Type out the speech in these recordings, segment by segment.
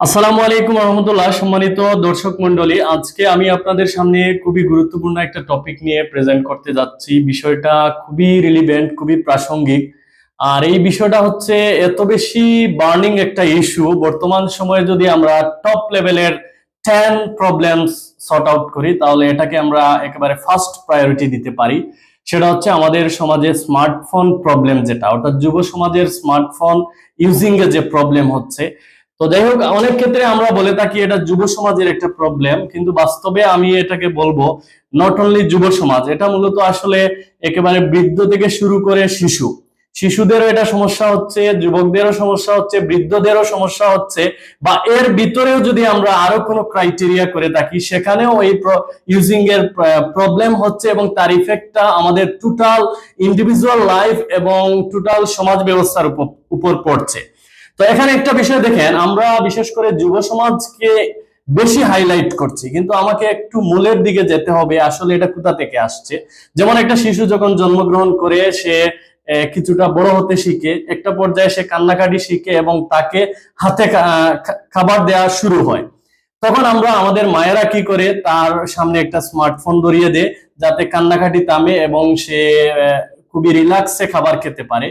আসসালামু আলাইকুম রহমতুল্লাহ, সম্মানিত দর্শক মন্ডলী আজকে আমি আপনাদের সামনে খুবই গুরুত্বপূর্ণ একটা টপিক নিয়ে প্রেজেন্ট করতে যাচ্ছি। বিষয়টা খুবই রিলিভেন্ট খুবই প্রাসঙ্গিক। আর এই বিষয়টা হচ্ছে এত বেশি বার্নিং একটা ইস্যু বর্তমান সময়ে যদি আমরা টপ লেভেলের টেন প্রবলেমস সর্ট আউট করি, তাহলে এটাকে আমরা একেবারে ফার্স্ট প্রায়োরিটি দিতে পারি। সেটা হচ্ছে আমাদের সমাজে স্মার্টফোন প্রবলেম যেটা, অর্থাৎ যুব সমাজের স্মার্টফোন ইউজিং এ যে প্রবলেম হচ্ছে তো যাই হোক, অনেক ক্ষেত্রে আমরা বলে থাকি এটা যুব সমাজের একটা প্রবলেম কিন্তু বাস্তবে আমি এটাকে বলব নট অনলি যুব সমাজ, এটা মূলত আসলে একেবারে বৃদ্ধ থেকে শুরু করে শিশু। শিশুদেরও এটা সমস্যা হচ্ছে, যুবকদেরও সমস্যা হচ্ছে, বৃদ্ধদেরও সমস্যা হচ্ছে, বা এর ভিতরেও যদি আমরা আরও কোনো ক্রাইটেরিয়া করে থাকি, সেখানেও এই ইউজিং এর প্রবলেম হচ্ছে এবং তার ইফেক্টটা আমাদের টোটাল ইন্ডিভিজুয়াল লাইফ এবং টোটাল সমাজ ব্যবস্থার উপর পড়ছে। তো এখানে একটা বিষয় দেখেন, আমরা বিশেষ করে যুব সমাজকে বেশি হাইলাইট করছি, কিন্তু আমাকে একটু মূলের দিকে যেতে হবে, আসলে এটা কোথা থেকে আসছে? যেমন একটা শিশু যখন জন্মগ্রহণ করে, সে কিছুটা বড় হতে শিখে, একটা পর্যায়ে সে কান্নাকাটি শিখে এবং তাকে হাতে খাবার দেওয়া শুরু হয়। তখন আমরা আমাদের মায়েরা কি করে, তার সামনে একটা স্মার্টফোন ধরিয়ে দেয়, যাতে কান্নাকাটি তামে এবং সে খুবই রিল্যাক্সে খাবার খেতে পারে।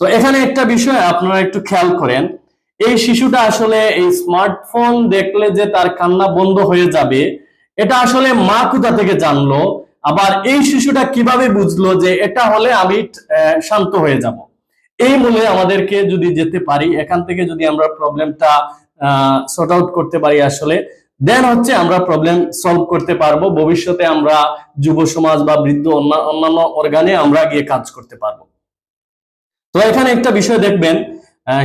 তো এখানে একটা বিষয় আপনারা একটু খেয়াল করেন, এই শিশুটা আসলে এই স্মার্টফোন দেখলে যে তার কান্না বন্ধ হয়ে যাবে, এটা আসলে মা কোথা থেকে জানলো? আবার এই শিশুটা কীভাবে বুঝলো যে এটা হলে আমি শান্ত হয়ে যাব? এই মূলে আমাদেরকে যদি যেতে পারি, এখান থেকে যদি আমরা প্রবলেমটা সর্ট আউট করতে পারি আসলে দেন হচ্ছে আমরা প্রবলেম সলভ করতে পারব, ভবিষ্যতে আমরা যুব সমাজ বা বৃদ্ধ অন্য- অন্যান্য অর্গানে আমরা গিয়ে কাজ করতে পারব। তো এখানে একটা বিষয় দেখবেন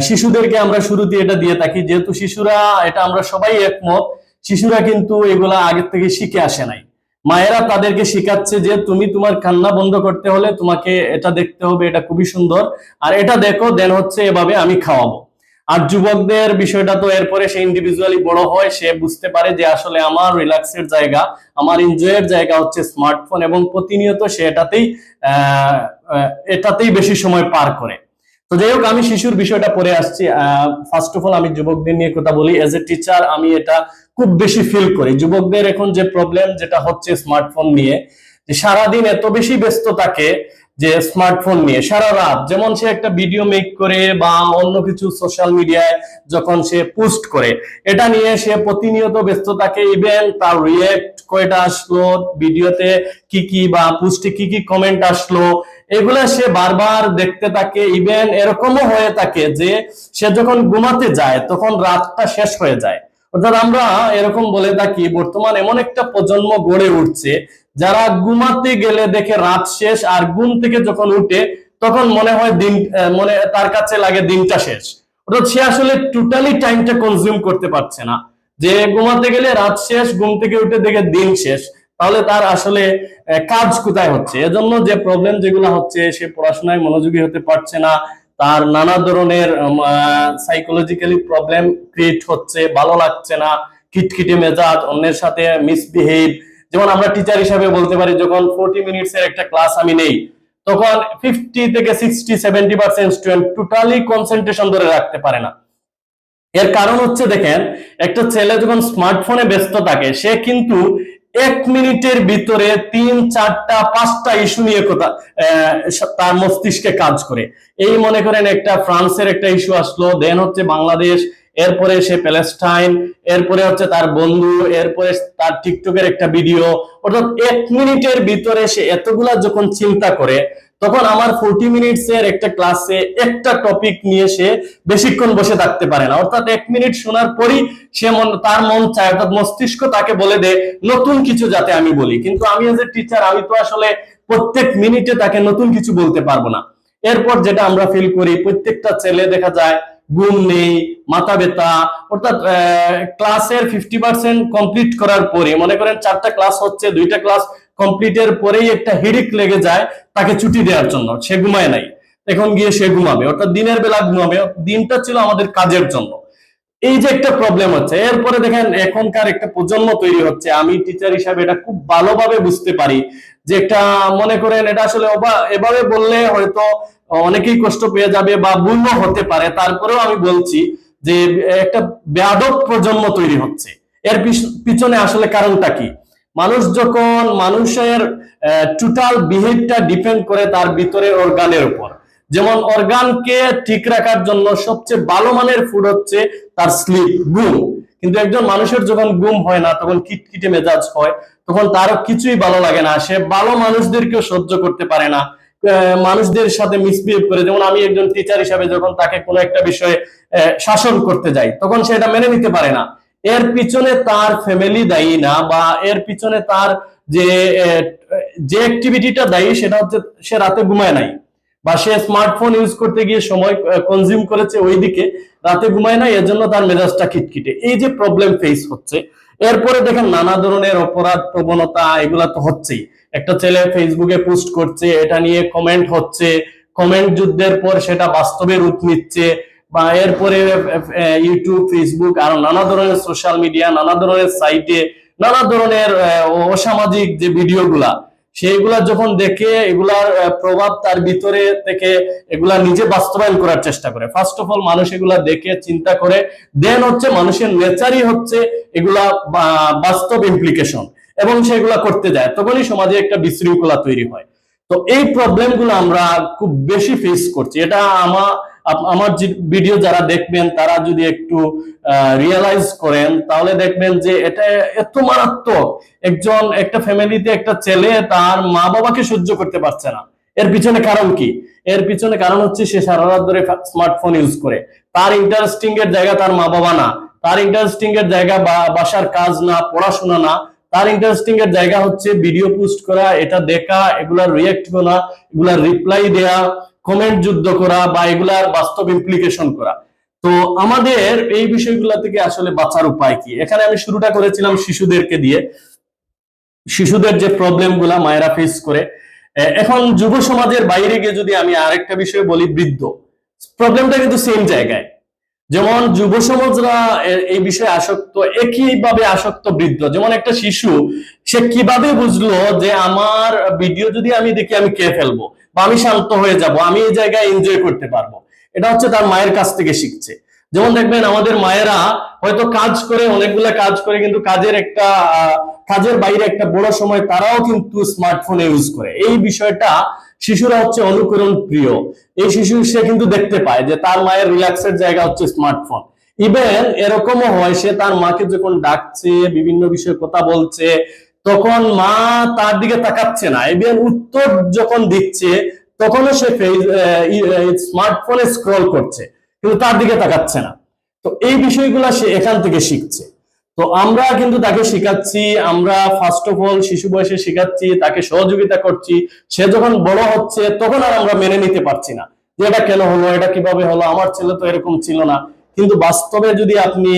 শিশুদেরকে আমরা শুরুতে এটা দিয়ে থাকি, যেহেতু শিশুরা, এটা আমরা সবাই একমত, শিশুরা কিন্তু এগুলা আগের থেকে শিখে আসে নাই। মায়েরা তাদেরকে শিখাচ্ছে যে তুমি তোমার কান্না বন্ধ করতে হলে তোমাকে এটা দেখতে হবে, এটা খুবই সুন্দর। আর এটা দেখো, দেন হচ্ছে এভাবে আমি খাওয়াবো। আর যুবকদের বিষয়টা তো এরপরে সে ইন্ডিভিজুয়ালি বড় হয়, সে বুঝতে পারে যে আসলে আমার রিল্যাক্সের জায়গা, আমার এনজয়ের জায়গা হচ্ছে স্মার্টফোন এবং প্রতিনিয়ত সে এটাতেই এটাতেই বেশি সময় পার করে। তো যাই হোক, আমি শিশুর বিষয়টা পরে আসছি। ফার্স্ট অফ অল আমি যুবকদের নিয়ে কথা বলি। এজ এ টিচার আমি এটা খুব বেশি ফিল করি। যুবকদের এখন যে প্রবলেম যেটা হচ্ছে স্মার্টফোন নিয়ে সারাদিন এত বেশি ব্যস্ত থাকে যে স্মার্টফোন নিয়ে সারা রাত যেমন সে একটা ভিডিও মেক করে বা অন্য কিছু সোশ্যাল মিডিয়ায় যখন সে পোস্ট করে, এটা নিয়ে সে প্রতিনিয়ত ব্যস্ত থাকে ইভেন তার রিয়েক্ট কয়টা আসলো ভিডিওতে কি কি বা পোস্টে কি কি কমেন্ট আসলো, এগুলা সে বারবার দেখতে থাকে ইভেন এরকমও হয়ে থাকে যে সে যখন ঘুমাতে যায় তখন রাতটা শেষ হয়ে যায়। অর্থাৎ আমরা এরকম বলে থাকি, বর্তমান এমন একটা প্রজন্ম গড়ে উঠছে যারা ঘুমাতে গেলে দেখে রাত শেষ আর ঘুম থেকে যখন উঠে, তখন মনে হয় দিন মনে তার কাছে লাগে দিনটা শেষ। অর্থাৎ সে আসলে টোটালি টাইমটা কনজিউম করতে পারছে না। যে ঘুমাতে গেলে রাত শেষ, ঘুম থেকে উঠে দেখে দিন শেষ, তাহলে তার আসলে কাজ কোথায় হচ্ছে? এজন্য যে প্রবলেম যেগুলো হচ্ছে, সে পড়াশোনায় মনোযোগী হতে পারছে না। তার নানা ধরনের সাইকোলজিক্যালি প্রবলেম ক্রিয়েট হচ্ছে, ভালো লাগছে না, খিটখিটে মেজাজ, অন্যের সাথে মিসবিহেভ যেমন আমরা টিচার হিসাবে বলতে পারি, যখন ফোর্টি মিনিটস এর একটা ক্লাস আমি নেই, তখন ফিফটি থেকে sixty seventy percent student totally concentration ধরে রাখতে পারে না। এর কারণ হচ্ছে দেখেন, একটা ছেলে যখন স্মার্টফোনে ব্যস্ত থাকে, সে কিন্তু এক মিনিটের ভিতরে তিন, চারটা, পাঁচটা ইস্যু নিয়ে কথা তার মস্তিষ্কে কাজ করে। এই মনে করেন একটা ফ্রান্সের একটা ইস্যু আসলো দেন হচ্ছে বাংলাদেশ এরপরে সে প্যালেস্টাইন, এরপরে হচ্ছে তার বন্ধু, এরপরে তার টিকটকের একটা ভিডিও। অর্থাৎ এক মিনিটের ভিতরে সে এতগুলা যখন চিন্তা করে, তখন আমার ফোরটি মিনিটস এর একটা ক্লাসে একটা টপিক নিয়ে সে বেশিক্ষণ বসে থাকতে পারে না। অর্থাৎ এক মিনিট শোনার পরই সে মন, তার মন চায়, অর্থাৎ মস্তিষ্ক তাকে বলে দে নতুন কিছু যাতে আমি বলি। কিন্তু আমি এজ এ টিচার আমি তো আসলে প্রত্যেক মিনিটে তাকে নতুন কিছু বলতে পারব না। এরপর যেটা আমরা ফিল করি, প্রত্যেকটা ছেলে দেখা যায় ঘুম নেই, মাথা ব্যথা, অর্থাৎ ক্লাসের ফিফটি পার্সেন্ট কমপ্লিট করার পরে, মনে করেন চারটা ক্লাস হচ্ছে, দুইটা ক্লাস কমপ্লিটের পরেই একটা হিড়িক লেগে যায় তাকে ছুটি দেওয়ার জন্য, সে ঘুমায় নাই। এখন গিয়ে সে ঘুমাবে, অর্থাৎ দিনের বেলা ঘুমাবে, দিনটা ছিল আমাদের কাজের জন্য। এই যে একটা প্রবলেম হচ্ছে, এরপরে দেখেন এখনকার একটা প্রজন্ম তৈরি হচ্ছে, আমি টিচার হিসাবে এটা খুব ভালোভাবে বুঝতে পারি যে একটা মনে করেন এটা আসলে এভাবে বললে হয়তো অনেকেই কষ্ট পেয়ে যাবে বা ভুলও হতে পারে। তারপরেও আমি বলছি যে একটা বেয়াদব প্রজন্ম তৈরি হচ্ছে। এর পিছনে আসলে কারণটা কি? মানুষ যখন মানুষের টোটাল বিহেভটা ডিপেন্ড করে তার ভিতরে অর্গানের উপর। যেমন অর্গানকে ঠিক রাখার জন্য সবচেয়ে ভালো মানের ফুড হচ্ছে তার স্লিপ ঘুম। কিন্তু একজন মানুষের যখন ঘুম হয় না, তখন কিটকিটে মেজাজ হয়, তখন তার কিছুই ভালো লাগে না। সে ভালো মানুষদেরকেও সহ্য করতে পারে না। মানুষদের সাথে মিসবিহেভ করে, যেমন আমি একজন টিচার হিসাবে যখন তাকে কোনো একটা বিষয়ে শাসন করতে যাই, তখন সে এটা মেনে নিতে পারে না। এর পিছনে তার ফ্যামিলি দায়ী না, বা এর পিছনে তার যে যে অ্যাক্টিভিটিটা দায়ী, সেটা হচ্ছে সে রাতে ঘুমায় নাই। বা সে স্মার্টফোন ইউজ করতে গিয়ে সময় কনজিউম করেছে ওইদিকে, রাতে ঘুমায় না এর জন্য তার মেজাজটা খিটখিটে। এই যে প্রবলেম ফেস হচ্ছে, এরপরে দেখেন নানা ধরনের অপরাধ, প্রবণতা, এগুলা তো হচ্ছেই। একটা ছেলে ফেসবুকে পোস্ট করছে, এটা নিয়ে কমেন্ট হচ্ছে কমেন্ট যুদ্ধের পর সেটা বাস্তবে রূপ নিচ্ছে, বা এরপরে ইউটিউব ফেসবুক আরও নানা ধরনের সোশ্যাল মিডিয়া নানা ধরনের সাইটে নানা ধরনের অসামাজিক যে ভিডিওগুলা সেইগুলা যখন দেখে এগুলার প্রভাব তার ভিতরে থেকে এগুলা নিজে বাস্তবায়ন করার চেষ্টা করে। ফার্স্ট অফ অল মানুষ এগুলা দেখে, চিন্তা করে। দেন হচ্ছে মানুষের নেচারই হচ্ছে এগুলা বাস্তব ইমপ্লিকেশন এবং সেগুলা করতে যায়। তখনই সমাজে একটা বিশৃঙ্খলা তৈরি হয়। তো এই প্রবলেমগুলো আমরা খুব বেশি ফেস করছি। এটা আমার আমার ভিডিও যারা দেখবেন, তারা যদি একটু রিয়েলাইজ করেন, তাহলে দেখবেন যে এটা এত মারাত্মক। একজন, একটা ফ্যামিলিতে একটা ছেলে, তার মা বাবাকে সহ্য করতে পারছে না। এর পিছনে কারণ কি? এর পিছনে কারণ হচ্ছে সে সারা রাত ধরে স্মার্টফোন ইউজ করে। তার ইন্টারেস্টিং এর জায়গা তার মা বাবা না। তার ইন্টারেস্টিং এর জায়গা বা- বাসার কাজ না, পড়াশোনা না। তার ইন্টারেস্টিং এর জায়গা হচ্ছে ভিডিও পোস্ট করা, এটা দেখা, এগুলার রিয়েক্ট করা এগুলার রিপ্লাই দেয়া কমেন্ট যুদ্ধ করা বা এগুলার বাস্তব ইমপ্লিকেশন করা। তো আমাদের এই বিষয়গুলো থেকে আসলে বাঁচার উপায় কি? এখানে আমি শুরুটা করেছিলাম শিশুদেরকে দিয়ে। শিশুদের যে প্রবলেমগুলা মায়েরা ফেস করে। এখন যুব সমাজের বাইরে গিয়ে যদি আমি আরেকটা বিষয় বলি, বৃদ্ধ। প্রবলেমটা কিন্তু সেম জায়গায়। যেমন যুব সমাজরা এই বিষয়ে আসক্ত, একইভাবে আসক্ত বৃদ্ধ। যেমন একটা শিশু, সে কীভাবে বুঝলো যে আমার ভিডিও যদি আমি দেখি, আমি কে ফেলব? বা আমি শান্ত হয়ে যাব, আমি এই জায়গায় এনজয় করতে পারব। এটা হচ্ছে তার মায়ের কাছ থেকে শিখছে। যেমন দেখবেন আমাদের মায়েরা হয়তো কাজ করে, অনেকগুলা কাজ করে, কিন্তু কাজের একটা কাজের বাইরে একটা বড় সময় তারাও কিন্তু স্মার্টফোন ইউজ করে। এই বিষয়টা শিশুরা হচ্ছে অনুকরণ প্রিয়। এই শিশু সে কিন্তু দেখতে পায় যে তার মায়ের রিল্যাক্সের জায়গা হচ্ছে স্মার্টফোন ইভেন এরকমও হয়, সে তার মাকে যখন ডাকছে, বিভিন্ন বিষয়ে কথা বলছে তখন মা তার দিকে তাকাচ্ছে না। ইভেন উত্তর যখন দিচ্ছে, তখনও সে স্মার্টফোনে স্ক্রল করছে, কিন্তু তার দিকে তাকাচ্ছে না। তো এই বিষয়গুলা সে এখান থেকে শিখছে। তো আমরা কিন্তু তাকে শেখাচ্ছি, আমরা ফার্স্ট অফ অল শিশু বয়সে শেখাচ্ছি, তাকে সহযোগিতা করছি। সে যখন বড় হচ্ছে, তখন আর আমরা মেনে নিতে পারছি না। যে এটা কেন হলো, এটা কীভাবে হলো, আমার ছেলে তো এরকম ছিল না। কিন্তু বাস্তবে যদি আপনি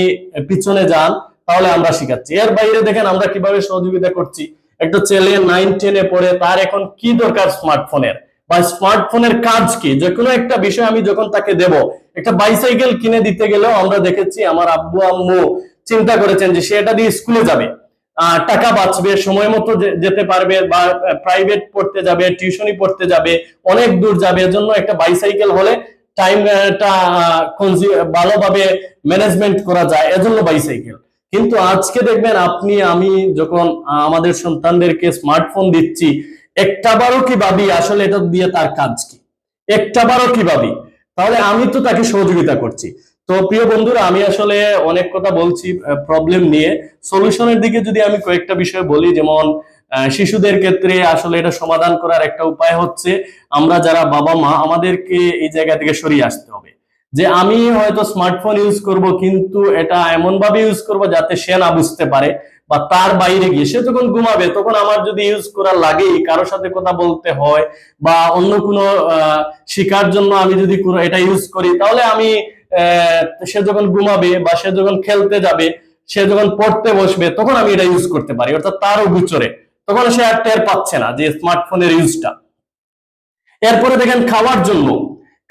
পিছনে যান তাহলে আমরা শেখাচ্ছি। এর বাইরে দেখেন আমরা কীভাবে সহযোগিতা করছি। একটা ছেলে নাইন টেনে পড়ে, তার এখন কি দরকার স্মার্টফোনের বা স্মার্টফোনের কাজ কি? যে কোনো একটা বিষয় আমি যখন তাকে দেব, একটা বাইসাইকেল কিনে দিতে গেলেও আমরা দেখেছি আমার আব্বু, আম্মু চিন্তা করেছেন যে সে এটা দিয়ে স্কুলে যাবে। টাকা বাঁচবে, সময় মতো যেতে পারবে বা প্রাইভেট পড়তে যাবে টিউশনি পড়তে যাবে, অনেক দূর যাবে। জন্য একটা বাইসাইকেল হলে টাইমটা ভালোভাবে ম্যানেজমেন্ট করা যায়। এজন্য বাইসাইকেল কিন্তু আজকে দেখবেন আপনি, আমি যখন আমাদের সন্তানদেরকে স্মার্টফোন দিচ্ছি, একটা বারও কি ভাবি, আসলে এটা দিয়ে তার কাজ কি? একটা বারও কি ভাবি? তাহলে আমি তো তাকে সহযোগিতা করছি। তো প্রিয় বন্ধুরা, আমি আসলে অনেক কথা বলছি প্রবলেম নিয়ে। সলিউশনের দিকে যদি আমি কয়েকটা বিষয় বলি, যেমন শিশুদের ক্ষেত্রে আসলে এটা সমাধান করার একটা উপায় হচ্ছে, আমরা যারা বাবা মা আমাদেরকে এই জায়গা থেকে সরিয়ে আসতে হবে। যে আমি হয়তো স্মার্টফোন ইউজ করব, কিন্তু এটা এমন ভাবে ইউজ করব যাতে সে না বুঝতে পারে বা তার বাইরে গিয়ে সে যখন ঘুমাবে, তখন আমার যদি ইউজ করা লাগেই, কারোর সাথে কথা বলতে হয় বা অন্য কোনো শিকার জন্য আমি যদি এটা ইউজ করি, তাহলে আমি সে যখন ঘুমাবে বা সে যখন খেলতে যাবে, সে যখন পড়তে বসবে, তখন আমি এটা ইউজ করতে পারি। অর্থাৎ তারও গোচরে তখন সে আর টের পাচ্ছে না যে স্মার্টফোনের ইউজটা এরপরে দেখেন খাওয়ার জন্য।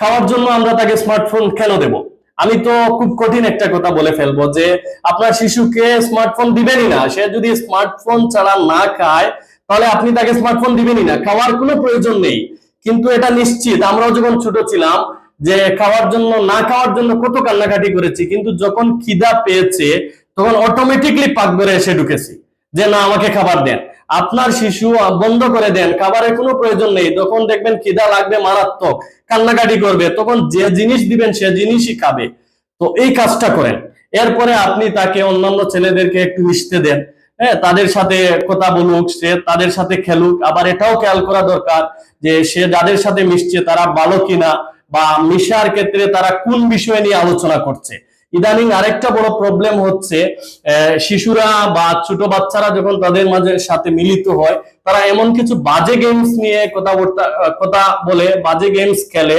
খাওয়ার জন্য আমরা তাকে স্মার্টফোন কেন দেব? আমি তো খুব কঠিন একটা কথা বলে ফেলব যে আপনার শিশুকে স্মার্টফোন দিবেনই না। সে যদি স্মার্টফোন ছাড়া না খায়, তাহলে আপনি তাকে স্মার্টফোন দিবেনই না। খাওয়ার কোনো প্রয়োজন নেই। কিন্তু এটা নিশ্চিত। আমরাও যখন ছোট ছিলাম যে খাওয়ার জন্য, না খাওয়ার জন্য কত কান্নাকাটি করেছি, কিন্তু যখন খিদা পেয়েছে, তখন অটোমেটিকলি পাক পাকঘরে এসে ঢুকেছি যে না, আমাকে খাবার দেন। আপনার শিশু বন্ধ করে দেন। খাবারের কোনো প্রয়োজন নেই। তখন দেখবেন খিদা লাগবে মারাত্মক। কান্নাকাটি করবে, তখন যে জিনিস দিবেন সে জিনিসই খাবে। তো এই কাজটা করেন। এরপরে আপনি তাকে অন্যান্য ছেলেদেরকে একটু মিশতে দেন। হ্যাঁ তাদের সাথে কথা বলুক, সে তাদের সাথে খেলুক। আবার এটাও খেয়াল করা দরকার যে সে যাদের সাথে মিশছে তারা ভালো কিনা বা মিশার ক্ষেত্রে তারা কোন বিষয় নিয়ে আলোচনা করছে। ইদানিং আরেকটা বড় প্রবলেম হচ্ছে শিশুরা বা ছোট বাচ্চারা যখন তাদের মাঝে সাথে মিলিত হয়, তারা এমন কিছু বাজে গেমস নিয়ে কথা কথা বলে, বাজে গেমস খেলে,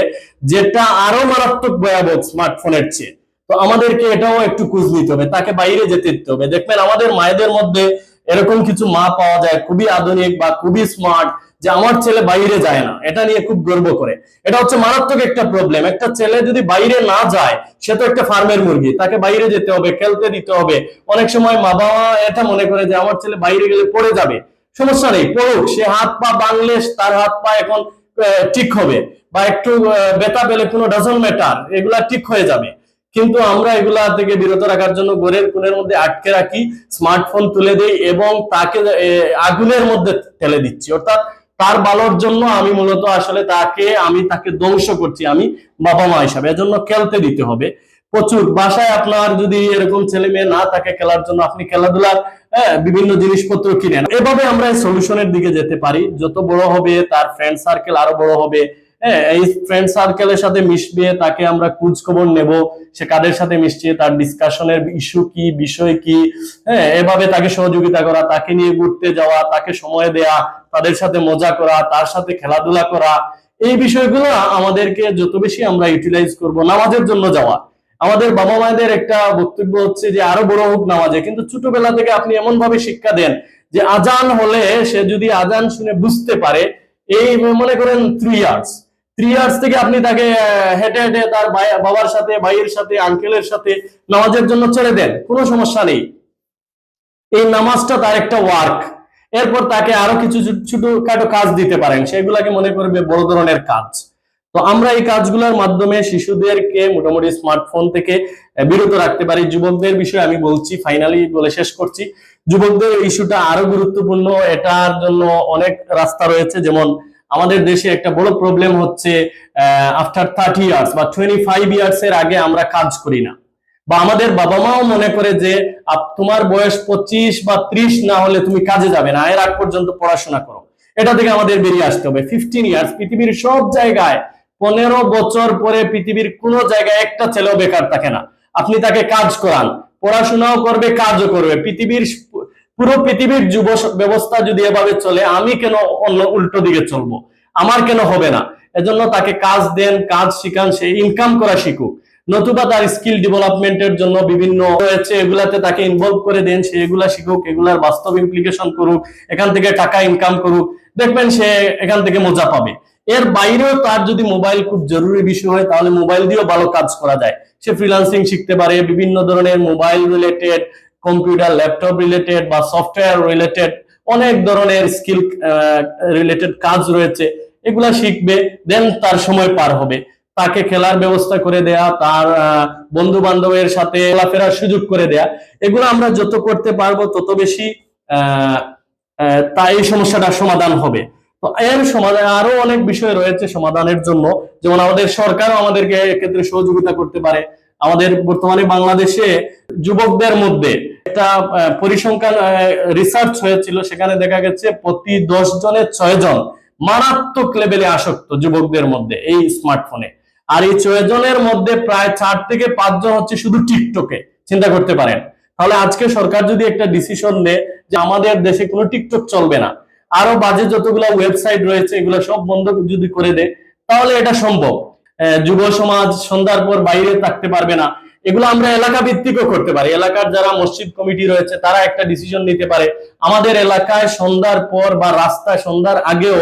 যেটা আরও মারাত্মক ভয়াবহ স্মার্টফোনের চেয়ে। তো আমাদেরকে এটাও একটু খুঁজ নিতে হবে, তাকে বাইরে যেতে দিতে হবে। দেখবেন আমাদের মায়েদের মধ্যে এরকম কিছু মা পাওয়া যায়, খুবই আধুনিক বা খুবই স্মার্ট যে আমার ছেলে বাইরে যায় না। এটা নিয়ে খুব গর্ব করে। এটা হচ্ছে মারাত্মক একটা প্রবলেম একটা ছেলে যদি বাইরে না যায়, সে তো একটা ফার্মের মুরগি। তাকে বাইরে যেতে হবে, খেলতে দিতে হবে। অনেক সময় মা বাবা এটা মনে করে যে আমার ছেলে বাইরে গেলে পড়ে যাবে। সমস্যা নেই, পড়ুক। সে হাত পা বাংলে তার হাত পা এখন ঠিক হবে। বা একটু ব্যথা পেলে কোনো ডাজন ম্যাটার এগুলা ঠিক হয়ে যাবে। কিন্তু আমরা এগুলা থেকে বিরত রাখার জন্য গোরের কোণের মধ্যে আটকে রাখি স্মার্টফোন তুলে দেই এবং তাকে আগুনের মধ্যে ঠেলে দিচ্ছি। অর্থাৎ তার ভালোর জন্য আমি মূলত আসলে তাকে আমি তাকে ধ্বংস করছি আমি বাবা মা হিসাবে। এজন্য খেলতে দিতে হবে। প্রচুর বাসায় আপনার যদি এরকম ছেলে মেয়ে না থাকে খেলার জন্য আপনি খেলাধুলার হ্যাঁ, বিভিন্ন জিনিসপত্র কিনেন। এভাবে আমরা সলিউশনের দিকে যেতে পারি। যত বড় হবে তার ফ্রেন্ড সার্কেল আরও বড় হবে। হ্যাঁ এই ফ্রেন্ড সার্কেলের সাথে মিশবে তাকে আমরা খোঁজ খবর নেব। সে কাদের সাথে মিশছে তার ডিসকাশনের ইস্যু কি বিষয় কি? হ্যাঁ এভাবে তাকে সহযোগিতা করা তাকে নিয়ে ঘুরতে যাওয়া তাকে সময় দেয়া তাদের সাথে মজা করা, তার সাথে খেলাধুলা করা, এই বিষয়গুলো আমাদেরকে যত বেশি আমরা ইউটিলাইজ করব নামাজের জন্য যাওয়া। আমাদের বাবা মায়েদের একটা বক্তব্য হচ্ছে যে, আরও বড় হোক নামাজে। কিন্তু ছোটবেলা থেকে আপনি এমন ভাবে শিক্ষা দেন যে, আজান হলে সে যদি আজান শুনে বুঝতে পারে, এই মনে করেন থ্রি ইয়ার্স থ্রি ইয়ার্স থেকে আপনি তাকে হেঁটে হেঁটে তার বাবার সাথে, ভাইয়ের সাথে আঙ্কেলের সাথে নামাজের জন্য ছেড়ে দেন। কোনো সমস্যা নেই। এই নামাজটা তার একটা ওয়ার্ক এরপর তাকে আরও কিছু ছোট- ছোটখাটো কাজ দিতে পারেন। সেগুলাকে মনে করবে বড় ধরনের কাজ। তো আমরা এই কাজগুলোর মাধ্যমে শিশুদেরকে মোটামুটি স্মার্টফোন থেকে বিরত রাখতে পারি। যুবকদের বিষয়ে আমি বলছি, ফাইনালি বলে শেষ করছি। যুবকদের ইস্যুটা আরও গুরুত্বপূর্ণ, এটার জন্য অনেক রাস্তা রয়েছে। যেমন আমাদের দেশে একটা বড় প্রবলেম হচ্ছে আফটার থার্টি ইয়ার্স বা টোয়েন্টি ফাইভ ইয়ার্স এর আগে আমরা কাজ করি না। বা আমাদের বাবা মাও মনে করে যে তোমার বয়স পঁচিশ বা ত্রিশ না হলে তুমি কাজে যাবে না, এর আগ পর্যন্ত পড়াশোনা করো। এটা থেকে আমাদের বেরিয়ে আসতে হবে। ফিফটিন ইয়ার্স পৃথিবীর সব জায়গায় পনেরো বছর পরে পৃথিবীর কোনো জায়গায় একটা ছেলেও বেকার থাকে না। আপনি তাকে কাজ করান, পড়াশোনাও করবে, কাজও করবে। পৃথিবীর পুরো পৃথিবীর যুব ব্যবস্থা যদি এভাবে চলে, আমি কেন অন্য উল্টো দিকে চলবো? আমার কেন হবে না? এজন্য তাকে কাজ দেন, কাজ শিখান, সে ইনকাম করা শিখুক। নতুবা তার স্কিল ডেভেলপমেন্টের জন্য বিভিন্ন রয়েছে, এগুলাতে তাকে ইনভলভ করে দেন, সে এগুলা শিখুক, এগুলার বাস্তব ইমপ্লিকেশন করুক, এখান থেকে টাকা ইনকাম করুক, দেখবেন সে এখান থেকে মজা পাবে। এর বাইরেও তার যদি মোবাইল খুব জরুরি বিষয় হয়, তাহলে মোবাইল দিয়েও ভালো কাজ করা যায়। সে ফ্রিল্যান্সিং শিখতে পারে, বিভিন্ন ধরনের mobile related computer laptop related বা সফটওয়্যার রিলেটেড অনেক ধরনের স্কিল রিলেটেড কাজ রয়েছে, এগুলা শিখবে দেন তার সময় পার হবে। তাকে খেলার ব্যবস্থা করে দেয়া, তার বন্ধু বান্ধবের সাথে চলাফেরার সুযোগ করে দেয়া, এগুলো আমরা যত করতে পারব তত বেশি তা এই সমস্যাটার সমাধান হবে। তো এর সমাধান, আরও অনেক বিষয় রয়েছে সমাধানের জন্য। যেমন আমাদের সরকারও আমাদেরকে এক্ষেত্রে সহযোগিতা করতে পারে। আমাদের বর্তমানে বাংলাদেশে যুবকদের মধ্যে একটা পরিসংখ্যান রিসার্চ হয়েছিল, সেখানে দেখা গেছে প্রতি দশ জনের ছয় জন মারাত্মক লেভেলে আসক্ত যুবকদের মধ্যে এই স্মার্টফোনে আর এই ছয় জনের মধ্যে প্রায় চার থেকে পাঁচজন হচ্ছে শুধু টিকটকে, চিন্তা করতে পারেন। তাহলে আজকে সরকার যদি একটা ডিসিশন নেয় যে আমাদের দেশে কোনো টিকটক চলবে না, আরও বাজে যতগুলো ওয়েবসাইট রয়েছে, এগুলো সব বন্ধ যদি করে দেয়, তাহলে এটা সম্ভব। যুব সমাজ সন্ধ্যার পর বাইরে থাকতে পারবে না। এগুলো আমরা এলাকা ভিত্তিকও করতে পারি। এলাকার যারা মসজিদ কমিটি রয়েছে, তারা একটা ডিসিশন নিতে পারে। আমাদের এলাকায় সন্ধ্যার পর বা রাস্তায় সন্ধ্যার আগেও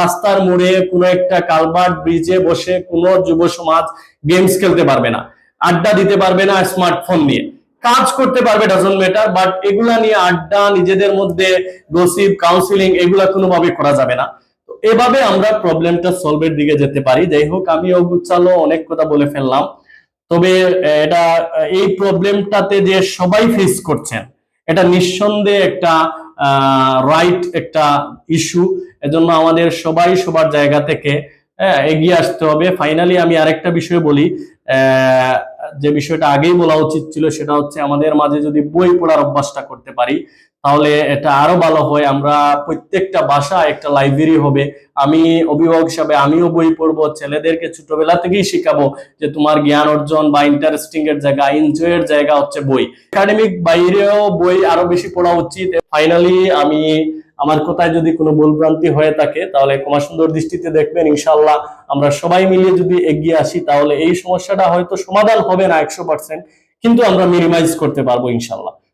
রাস্তার মোড়ে কোনো একটা কালভার্ট ব্রিজে বসে কোনো যুব সমাজ গেমস খেলতে পারবে না, আড্ডা দিতে পারবে না স্মার্টফোন নিয়ে। কাজ করতে পারবে ডাজন ম্যাটার বাট এগুলা নিয়ে আড্ডা, নিজেদের মধ্যে গসিপ কাউন্সিলিং এগুলা কোনোভাবে করা যাবে না। এভাবে আমরা প্রবলেমটা সলভের দিকে যেতে পারি। যাই হোক, আমি অগুচ্ছালো অনেক কথা বলে ফেললাম। তবে এটা এই প্রবলেমটাতে যে সবাই ফেস করছেন, এটা নিঃসন্দেহে একটা রাইট একটা ইস্যু এজন্য আমাদের সবাই সবার জায়গা থেকে হ্যাঁ, এগিয়ে আসতে হবে। ফাইনালি আমি আরেকটা বিষয় বলি যে বিষয়টা আগেই বলা উচিত ছিল সেটা হচ্ছে আমাদের মাঝে যদি বই পড়ার অভ্যাসটা করতে পারি তাহলে এটা আরও ভালো হয়, আমরা প্রত্যেকটা বাসা একটা লাইব্রেরি হবে। আমি অভিভাবক হিসাবে আমিও বই পড়ব, ছেলেদেরকে ছোটবেলা থেকেই শিখাবো যে তোমার জ্ঞান অর্জন বা ইন্টারেস্টিং এর জায়গা এনজয়ের জায়গা হচ্ছে বই। একাডেমিক বাইরেও বই আরও বেশি পড়া উচিত। ফাইনালি আমি আমার কথায় যদি কোনো ভুলভ্রান্তি হয়ে থাকে, তাহলে ক্ষমা সুন্দর দৃষ্টিতে দেখবেন ইনশাল্লাহ আমরা সবাই মিলে যদি এগিয়ে আসি, তাহলে এই সমস্যাটা হয়তো সমাধান হবে না একশো পার্সেন্ট কিন্তু আমরা মিনিমাইজ করতে পারব ইনশাল্লাহ